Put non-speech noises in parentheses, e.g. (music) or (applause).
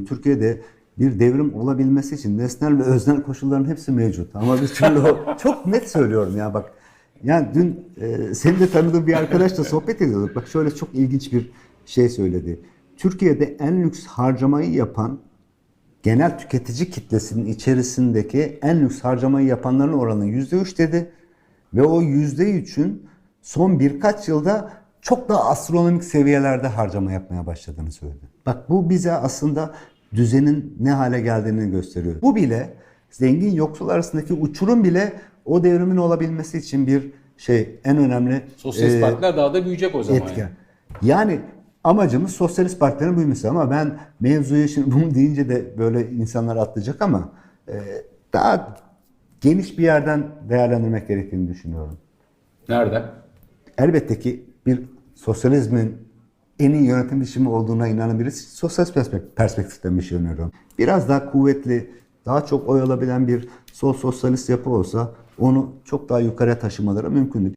Türkiye'de bir devrim olabilmesi için nesnel ve öznel koşulların hepsi mevcut. Ama bir türlü o, (laughs) çok net söylüyorum ya bak. Yani dün e, senin de tanıdığın bir arkadaşla sohbet ediyorduk. Bak şöyle çok ilginç bir şey söyledi. Türkiye'de en lüks harcamayı yapan genel tüketici kitlesinin içerisindeki en lüks harcamayı yapanların oranı %3 dedi. Ve o %3'ün son birkaç yılda çok daha astronomik seviyelerde harcama yapmaya başladığını söyledi. Bak bu bize aslında düzenin ne hale geldiğini gösteriyor. Bu bile zengin yoksul arasındaki uçurum bile o devrimin olabilmesi için bir şey en önemli Sosyalist e, partiler daha da büyüyecek o zaman. etken. yani. Yani amacımız sosyalist partilerin büyümesi ama ben mevzuyu şimdi bunu deyince de böyle insanlar atlayacak ama e, daha geniş bir yerden değerlendirmek gerektiğini düşünüyorum. Nerede? Elbette ki bir sosyalizmin en iyi yönetim biçimi olduğuna inanan birisi sosyalist perspek- perspektiften bir şey öneriyorum. Biraz daha kuvvetli, daha çok oy alabilen bir sol sosyalist yapı olsa onu çok daha yukarıya taşımaları mümkündür.